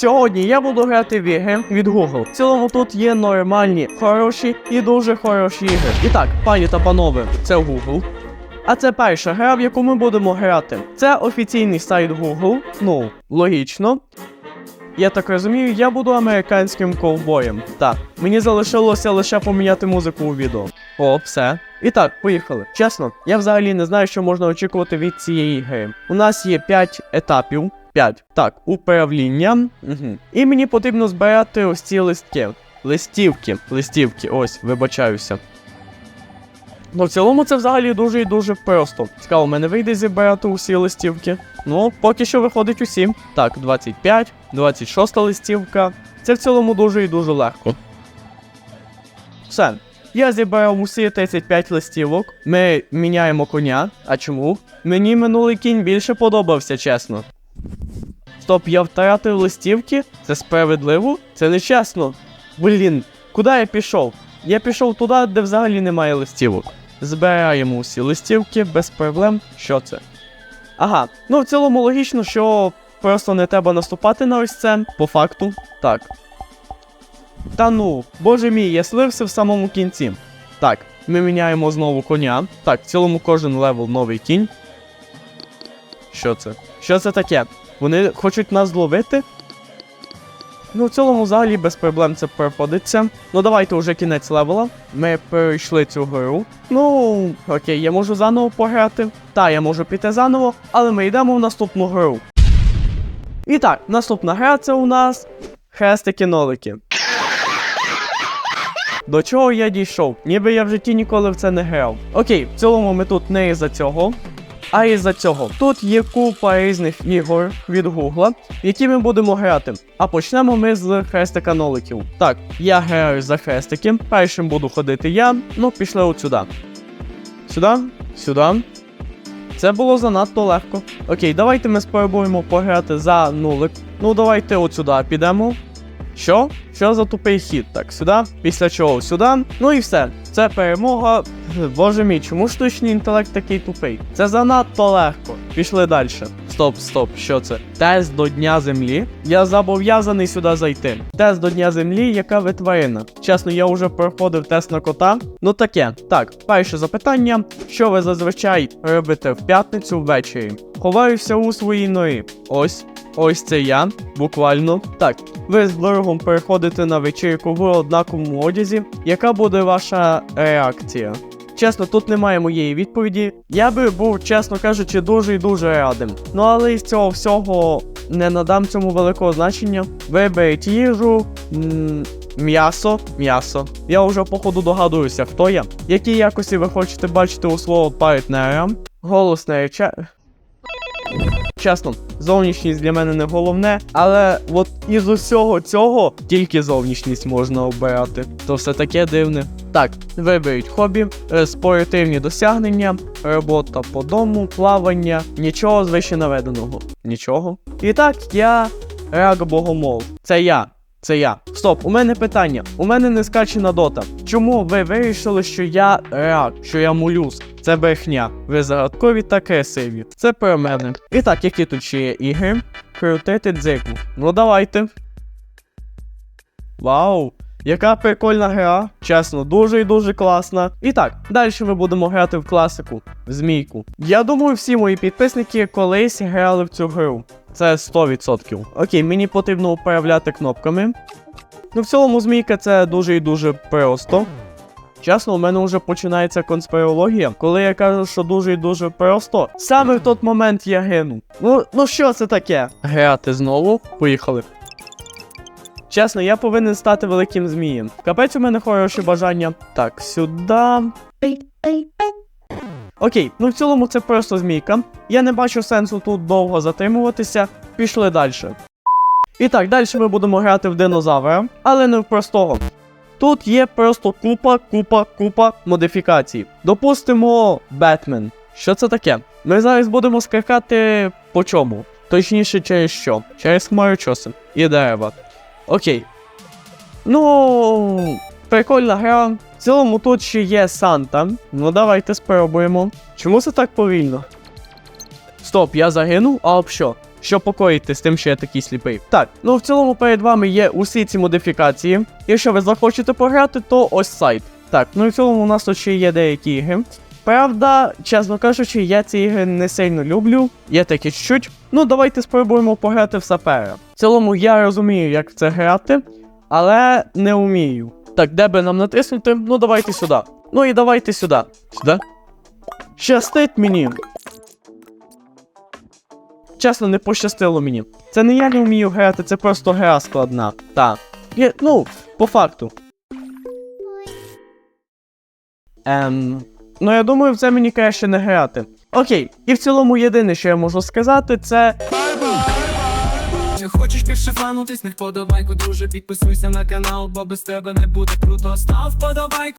Сьогодні я буду грати в ігри від Google. В цілому тут є нормальні, хороші і дуже хороші ігри. І так, пані та панове, це Google. А це перша гра, в яку ми будемо грати. Це офіційний сайт Google. Ну, логічно. Я так розумію, я буду американським ковбоєм. Так, мені залишилося лише поміняти музику у відео. О, все. І так, поїхали. Чесно, я взагалі не знаю, що можна очікувати від цієї гри. У нас є 5 етапів. 5. Так, управління. Угу. І мені потрібно збирати ось ці листки. Листівки. Листівки, ось, вибачаюся. Ну, в цілому це взагалі дуже і дуже просто. Цікаво, мене вийде зібрати усі листівки. Ну, поки що виходить усі. Так, 25, 26 листівка. Це в цілому дуже і дуже легко. Все. Я зібрав усі 35 листівок. Ми міняємо коня. А чому? Мені минулий кінь більше подобався, чесно. Стоп, я втратив листівки? Це справедливо? Це нечесно. Блін, куди я пішов? Я пішов туди, де взагалі немає листівок. Збираємо усі листівки без проблем. Що це? Ага, ну в цілому логічно, що просто не треба наступати на ось це, по факту. Так. Та ну, боже мій, я слився в самому кінці. Так, ми міняємо знову коня. Так, в цілому кожен левел новий кінь. Що це? Що це таке? Вони хочуть нас зловити? Ну, в цілому, взагалі без проблем це проходиться. Ну, давайте вже кінець левела. Ми перейшли цю гру. Ну, окей, я можу заново пограти. Та, я можу піти заново, але ми йдемо в наступну гру. І так, наступна гра це у нас хрестики-нолики. До чого я дійшов? Ніби я в житті ніколи в це не грав. Окей, в цілому ми тут не із-за цього. А із-за цього тут є купа різних ігор від Гугла, які ми будемо грати. А почнемо ми з хрестика ноликів. Так, я граю за хрестики. Першим буду ходити я. Ну, пішли от сюди. Сюди, сюди. Це було занадто легко. Окей, давайте ми спробуємо пограти за нулик. Ну, давайте от сюди підемо. Що? Що за тупий хід? Так, сюди, після чого сюди. Ну і все. Це перемога. Боже мій, чому штучний інтелект такий тупий? Це занадто легко. Пішли далі. Стоп, стоп, що це? Тест до Дня Землі. Я зобов'язаний сюди зайти. Тест до Дня Землі, яка ви тварина. Чесно, я вже проходив тест на кота. Ну таке. Так, перше запитання: що ви зазвичай робите в п'ятницю ввечері? Ховаюся у своїй норі. Ось. Ось це я, буквально. Так, ви з ворогом переходите на вечірку в однаковому одязі. Яка буде ваша реакція? Чесно, тут немає моєї відповіді. Я би був, чесно кажучи, дуже і дуже радим. Ну але із цього всього не надам цьому великого значення. Виберіть їжу. М'ясо, м'ясо. Я вже походу догадуюся, хто я. Які якості ви хочете бачити у свого партнера? Голос нареча... Чесно, зовнішність для мене не головне, але от із усього цього тільки зовнішність можна обирати. То все таке дивне. Так, виберіть хобі, е, спортивні досягнення, робота по дому, плавання, нічого з вище наведеного. Нічого. І так, я рак богомол. Це я. Це я. Стоп, у мене питання. У мене не скачена дота. Чому ви вирішили, що я рак, що я молюск? Це брехня. Ви загадкові та красиві. Це про мене. І так, які тут ще є ігри? Крутити дзику. Ну давайте. Вау! Яка прикольна гра. Чесно, дуже і дуже класна. І так, далі ми будемо грати в класику в змійку. Я думаю, всі мої підписники колись грали в цю гру. Це 100%. Окей, мені потрібно управляти кнопками. Ну, в цілому, змійка це дуже і дуже просто. Чесно, у мене вже починається конспірологія. Коли я кажу, що дуже і дуже просто, саме в той момент я гину. Ну, ну що це таке? Грати знову? Поїхали. Чесно, я повинен стати великим змієм. Капець у мене хороші бажання. Так, сюди. Окей, ну в цілому це просто змійка. Я не бачу сенсу тут довго затримуватися. Пішли далі. І так, далі ми будемо грати в динозавра, але не в простого. Тут є просто купа, купа, купа модифікацій. Допустимо, Бетмен. Що це таке? Ми зараз будемо скакати по чому? Точніше, через що? Через хмарочоси і дерева. Окей. Ну, прикольна гра. В цілому тут ще є Санта. Ну давайте спробуємо. Чому це так повільно? Стоп, я загинув? А що? Щоб покоїти з тим, що я такий сліпий. Так, ну в цілому перед вами є усі ці модифікації. Якщо ви захочете пограти, то ось сайт. Так, ну і в цілому у нас тут ще є деякі ігри. Правда, чесно кажучи, я ці ігри не сильно люблю. Є такі чуть. Ну, давайте спробуємо пограти в сапера. В цілому я розумію, як в це грати, але не вмію. Так, де би нам натиснути? Ну, давайте сюди. Ну і давайте сюди. Сюди? Щастить мені. Чесно, не пощастило мені. Це не я не вмію грати, це просто гра складна. Так. Є, ну, по факту. Ем. Ну, я думаю, в це мені краще не грати. Окей, і в цілому єдине, що я можу сказати, це. Хочеш більше фану, тисни вподобайку, друже, підписуйся на канал, бо без тебе не буде круто. Став вподобайку.